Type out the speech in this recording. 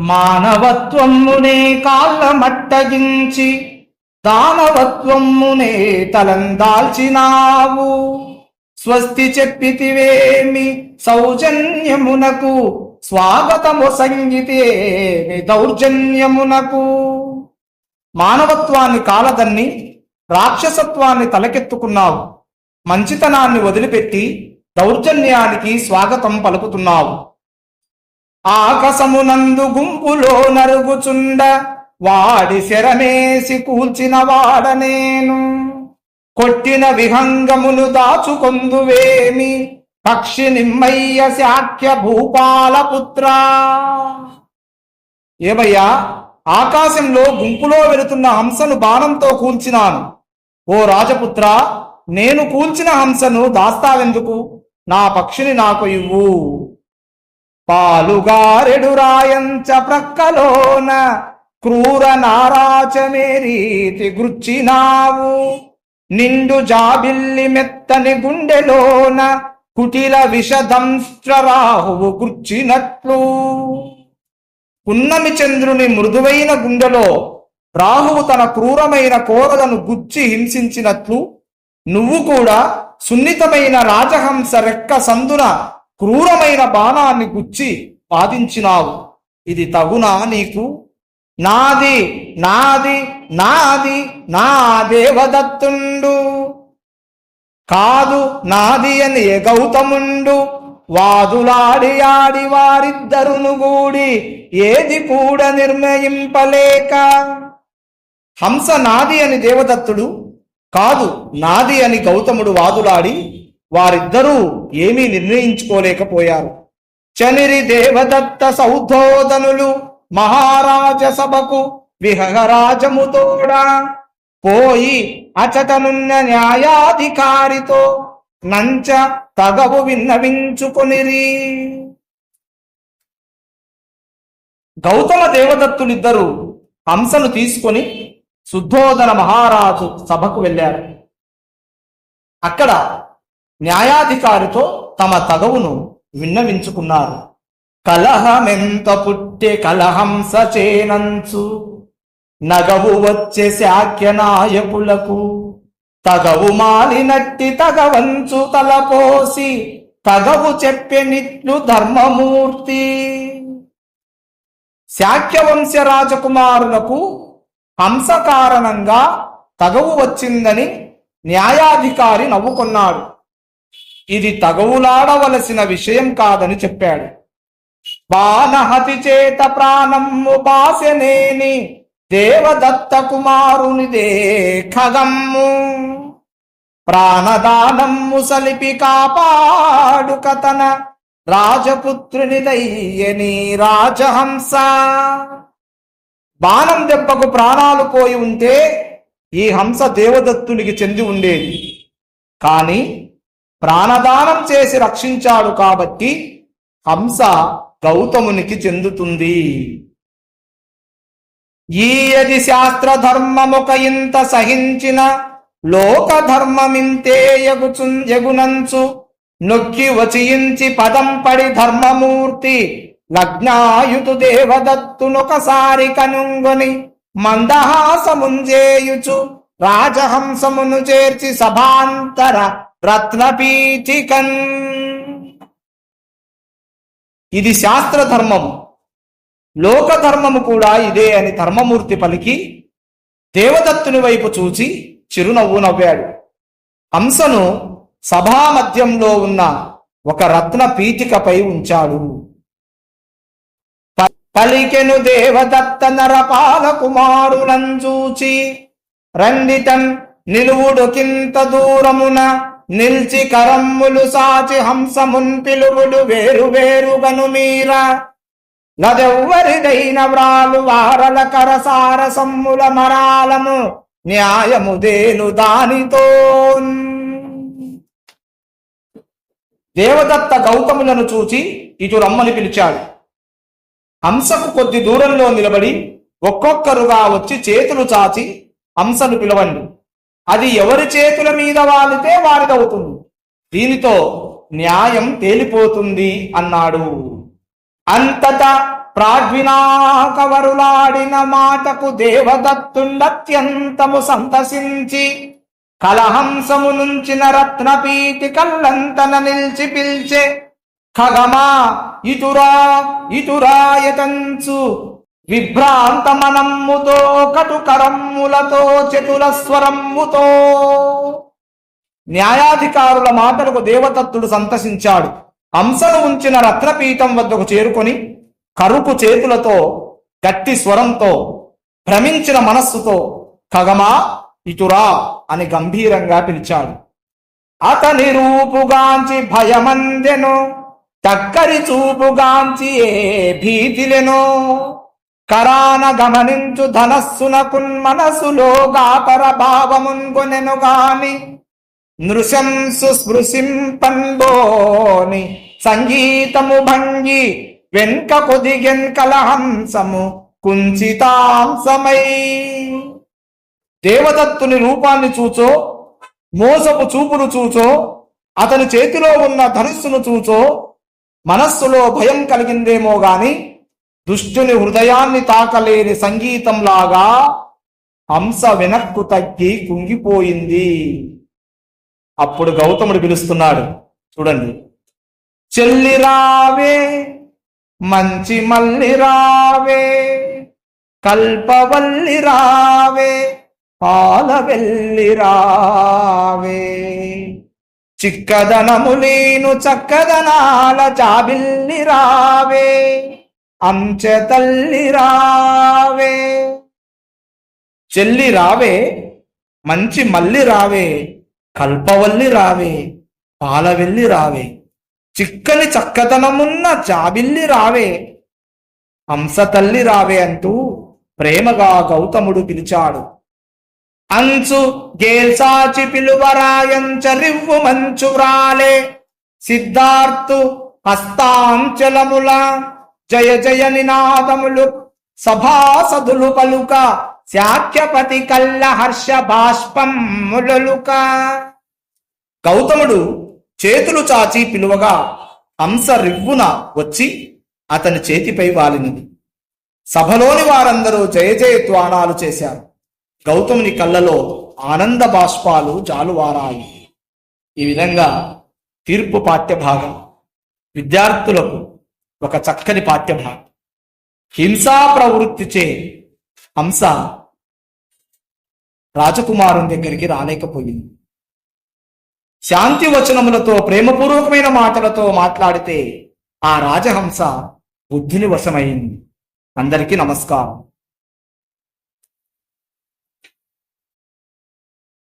మానవత్వమునే కాళ్ళ మట్టగించి దానవత్వమునే తలందాల్చినావు. స్వస్తి చెప్పితివేమి సౌజన్యమునకు స్వాగతము సంగీతేమి దౌర్జన్యమునకు. మానవత్వాన్ని కాలదన్ని రాక్షసత్వాన్ని తలకెత్తుకున్నావు. మంచితనాన్ని వదిలిపెట్టి దౌర్జన్యానికి స్వాగతం పలుకుతున్నావు. ఆకాశమునందు గుంపులో నరుగుచుండ వాడి శరమేసి కూల్చిన వాడనేను కొట్టిన విహంగమును దాచుకొందువేమి? పక్షి నిమ్మయ్య శాఖ్య భూపాల పుత్ర. ఏమయ్యా ఆకాశంలో గుంపులో వెళుతున్న హంసను బాణంతో కూల్చినాను. ఓ రాజపుత్ర నేను కూల్చిన హంసను దాస్తావెందుకు? నా పక్షిని నాకు ఇవ్వు. పాలుగారెడు రాయంచ ప్రక్కలోన క్రూర నారాచమే రీతి గుర్చినావు నిండు జాబిల్లి మెత్తని గుండెలోన కుటిల విషదంస్ట్రరాహువు గుర్చినట్లు పున్నమి చంద్రుని మృదువైన గుండెలో రాహువు తన క్రూరమైన కోరలను గుచ్చి హింసించినట్లు నువ్వు కూడా సున్నితమైన రాజహంస రెక్క సందున క్రూరమైన బాణాన్ని గుచ్చి బాధించినావు ఇది తగునా నీకు? నాది నాది నాది నా దేవదత్తుండు. కాదు నాది అని ఎగౌతముండు వాదులాడి ఆడి వారిద్దరును గూడి ఏది కూడా నిర్ణయింపలేక? హంస నాది అని దేవదత్తుడు కాదు నాది అని గౌతముడు వాదులాడి వారిద్దరూ ఏమీ నిర్ణయించుకోలేకపోయారు. చనిరి దేవదత్త సౌధోదనులు మహారాజ సభకు విహగరాజముతోడా పోయి అచటనున్న న్యాయాధికారితో నంచ తగవు విన్నవించుకొనిరి. గౌతమ దేవదత్తులిద్దరూ హంసను తీసుకొని శుద్ధోదన మహారాజు సభకు వెళ్ళారు. అక్కడ న్యాయాధికారితో తమ తగవును విన్నవించుకున్నారు. కలహమెంత పుట్టే కలహంస చేనంచు నగవు వచ్చే శాఖ్య నాయకులకు తగవు మాలినట్టి తగవంచు తలపోసి తగవు చెప్పెనిట్లు ధర్మమూర్తి. శాఖ్యవంశ రాజకుమారులకు హంస కారణంగా తగవు వచ్చిందని న్యాయాధికారి నవ్వుకున్నాడు. ఇది తగవులాడవలసిన విషయం కాదని చెప్పాడు. బాణహతి చేత ప్రాణము బాసెనేని దేవదత్త కుమారునిదే ఖగమ్ము ప్రాణదానమ్ము సలిపి కాపాడు కథన రాజపుత్రుని దయ్యని రాజహంస. బాణం దెబ్బకు ప్రాణాలు పోయి ఉంటే ఈ హంస దేవదత్తునికి చెంది ఉండేది. కానీ ప్రాణదానం చేసి రక్షించాడు కాబట్టి హంస గౌతమునికి చెందుతుంది. ఈయది శాస్త్ర ధర్మముక ఇంత సహించిన లోక ధర్మమింతే ఎగునంచు నొక్కి వచయించి పదం పడి ధర్మమూర్తి లగ్నాయుతు దేవదత్తునొకసారి కనుంగొని మందహాసముంజేయుచు రాజహంసమును చేర్చి సభాంతర రత్నపీఠికన్. ఇది శాస్త్ర ధర్మము లోక ధర్మము కూడా ఇదే అని ధర్మమూర్తి పలికి దేవదత్తుని వైపు చూచి చిరునవ్వు నవ్వాడు. హంసను సభా మధ్యంలో ఉన్న ఒక రత్న పీఠికపై ఉంచాడు పలికెను దేవదత్త నరపాల కుమారులంచూచి రండితన్ నిలువుడు కింత దూరమున నిల్చి కరమ్ములు సాచి హంసమున్ పిలువుడు వేరు వేరుగను మీరా. నదెవ్వరిదైన వ్రాలు వారల కరసార సమ్ముల మరాలము న్యాయము దేను దానితో దేవదత్త గౌతములను చూచి ఇటు రమ్మని పిలిచాడు. హంసకు కొద్ది దూరంలో నిలబడి ఒక్కొక్కరుగా వచ్చి చేతులు చాచి హంసను పిలవండి. అది ఎవరి చేతుల మీద వాలితే వారిదవుతుంది. దీనితో న్యాయం తేలిపోతుంది అన్నాడు. అంతటా ప్రాడ్వినాకవరులాడిన మాటకు దేవదత్తుండత్యంతము సంతసించి కలహంసము నుంచిన రత్నపీటి కళ్ళంతన నిల్చి పిల్చే ఖగమా ఇతురా ఇతురాయతంచు విభ్రాంత మనమ్ముతో కటుకరమ్ములతో చతుల స్వరమ్ముతో న్యాయాధికారుల మాటలకు దేవదత్తుడు సంతసించాడు. హంసను ఉంచిన రత్నపీఠం వద్దకు చేరుకొని కరుకు చేతులతో గట్టి స్వరంతో భ్రమించిన మనస్సుతో కగమా ఇటురా అని గంభీరంగా పిలిచాడు. అతని రూపుగాంచి భయమందెను తక్కరి చూపుగాంచి ఏ భీతిలెనో? కరాన గమనించు ధనస్సునకున్ మనసులో గాపర భావమున్గొనెను గాని నృశంసు స్పృశింపన్బోని సంగీతము భంగి వెన్క కొదిగెన్ కలహంసము కుంచితాంసమై దేవదత్తుని రూపాన్ని చూచో మోసపు చూపును చూచో అతని చేతిలో ఉన్న ధనుస్సును చూచో మనస్సులో భయం కలిగిందేమో గాని దుష్టుని హృదయాన్ని తాకలేని సంగీతంలాగా హంస వెనక్కు తగ్గి కుంగిపోయింది. అప్పుడు గౌతముడు పిలుస్తున్నాడు చూడండి. చెల్లి రావే మంచి మల్లి రావే కల్పవల్లి రావే పాలవెల్లి రావే. చిక్కదనములీను చక్కదనాల చాబిల్లి రావే. అంచె తల్లి రావే. చెల్లి రావే మంచి మల్లి రావే కల్పవల్లి రావే పాలవెల్లి రావే చిక్కని చక్కదనమున్న జాబిల్లి రావే. హంస తల్లి రావే అంటూ ప్రేమగా గౌతముడు పిలిచాడు. అంచు గేల్సాచి పిలువరాయంచరివ్వు మంచు వ్రాలే. సిద్ధార్థు హస్తాంచలముల జయ జయ నినాదములు సభాసదులు పలుక శాఖ్యపతి కల్ల హర్ష బాష్పములలుక గౌతముడు చేతులు చాచి పిలువగా హంస రివ్వున వచ్చి అతని చేతిపై వాలినది. సభలోని వారందరూ జయ జయ త్వాణాలు చేశారు. గౌతముని కళ్ళలో ఆనంద బాష్పాలు జాలువారాయి. ఈ విధంగా తీర్పు పాఠ్యభాగం విద్యార్థులకు ఒక చక్కని పాఠ్యభాగం హింసా ప్రవృత్తిచే హంస రాజకుమారుని దగ్గరికి రాలేకపోయింది. శాంతి వచనములతో ప్రేమపూర్వకమైన మాటలతో మాట్లాడితే ఆ రాజహంస బుద్ధిని వశమైంది. అందరికీ నమస్కారం.